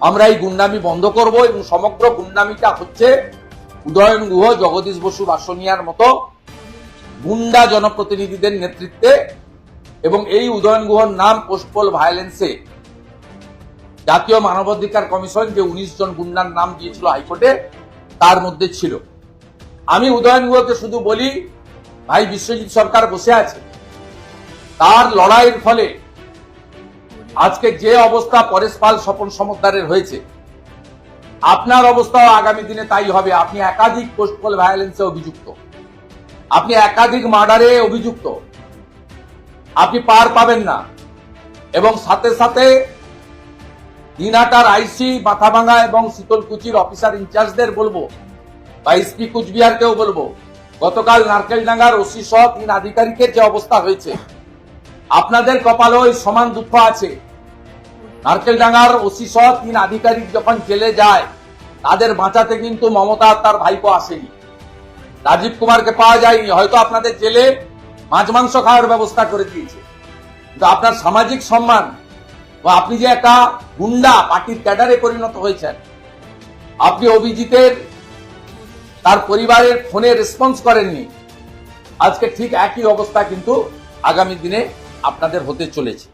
আমরা এই গুন্ডামি বন্ধ করব এবং সমগ্র গুন্ডামিটা হচ্ছে উদয়ন গুহ, জগদীশ বসু, বাসনিয়ার মতো গুন্ডা জনপ্রতিনিধিদের নেতৃত্বে এবং এই উদয়ন গুহর নাম পোস্টপোল ভায়োলেন্সে জাতীয় মানবাধিকার কমিশন যে উনিশ জন গুন্ডার নাম দিয়েছিল হাইকোর্টে, তার মধ্যে ছিল। আমি উদয়ন গুহকে শুধু বলি, ভাই, বিশ্বজিৎ সরকার বসে আছে। তার লড়াইয়ের ফলে আজকে যে অবস্থা পরেশ পাল স্বপন সমদ্দারের হয়েছে, আপনার অবস্থাও আগামী দিনে তাই হবে। আপনি একাধিক পোস্টপোল ভায়োলেন্সে অভিযুক্ত। আপনি একাধিক মার্ডারে অভিযুক্ত। আপনি পার পাবেন না। এবং সাথে সাথে দিনহাটার আইসি, মাথাভাঙ্গা এবং শীতলকুচির অফিসার ইনচার্জদের বলব বা এসপি কুচবিহারকেও বলব, গতকাল নারকেলডাঙ্গার ওসি সহ তিন আধিকারিকের যে অবস্থা হয়েছে, আপনাদের কপালেও সমান দুঃখ আছে। নারকেলডাঙ্গার ওসি সহ তিন আধিকারিক যখন জেলে যায়, তাদের বাঁচাতে কিন্তু মমতা তার ভাইপো আসেনি। রাজীব কুমারকে পাওয়া যায়নি, হয়তো আপনাদের জেলে মাছ, মাংস খাওয়ার ব্যবস্থা করে দিয়েছে। কিন্তু আপনার সামাজিক সম্মান বা আপনি যে একটা গুন্ডা পার্টির ক্যাডারে পরিণত হয়েছেন, আপনি অভিজিতের তার পরিবারের ফোনে রেসপন্স করেননি, আজকে ঠিক একই অবস্থা কিন্তু আগামী দিনে আপনাদের হতে চলেছে।